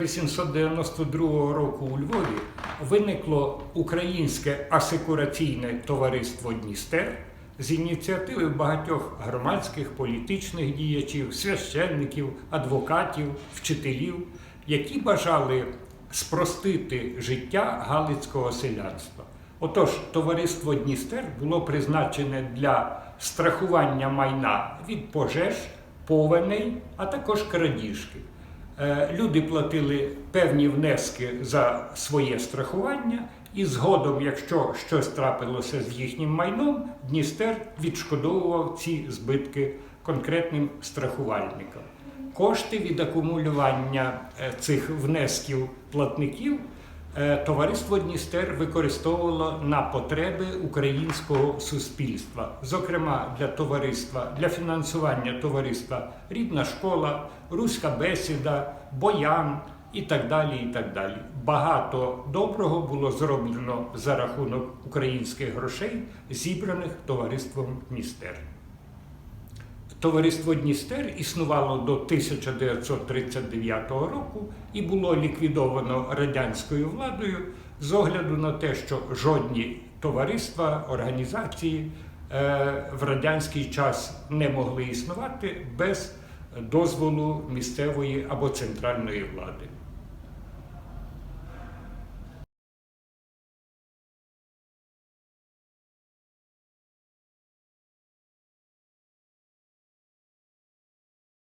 1892 року у Львові виникло Українське асекураційне товариство Дністер з ініціативи багатьох громадських політичних діячів, священників, адвокатів, вчителів, які бажали спростити життя галицького селянства. Отож, товариство Дністер було призначене для страхування майна від пожеж, повеней, а також крадіжки. Е, Люди платили певні внески за своє страхування, і згодом, якщо щось трапилося з їхнім майном, Дністер відшкодовував ці збитки конкретним страхувальникам. Кошти від акумулювання е, цих внесків платників товариство Дністер використовувало на потреби українського суспільства, зокрема для товариства, для фінансування товариства Рідна школа, Руська бесіда, Боян і так далі. і так далі. Багато доброго було зроблено за рахунок українських грошей, зібраних товариством Дністер. Товариство Дністер існувало до 1939 року і було ліквідовано радянською владою з огляду на те, що жодні товариства, організації е, в радянський час не могли існувати без дозволу місцевої або центральної влади.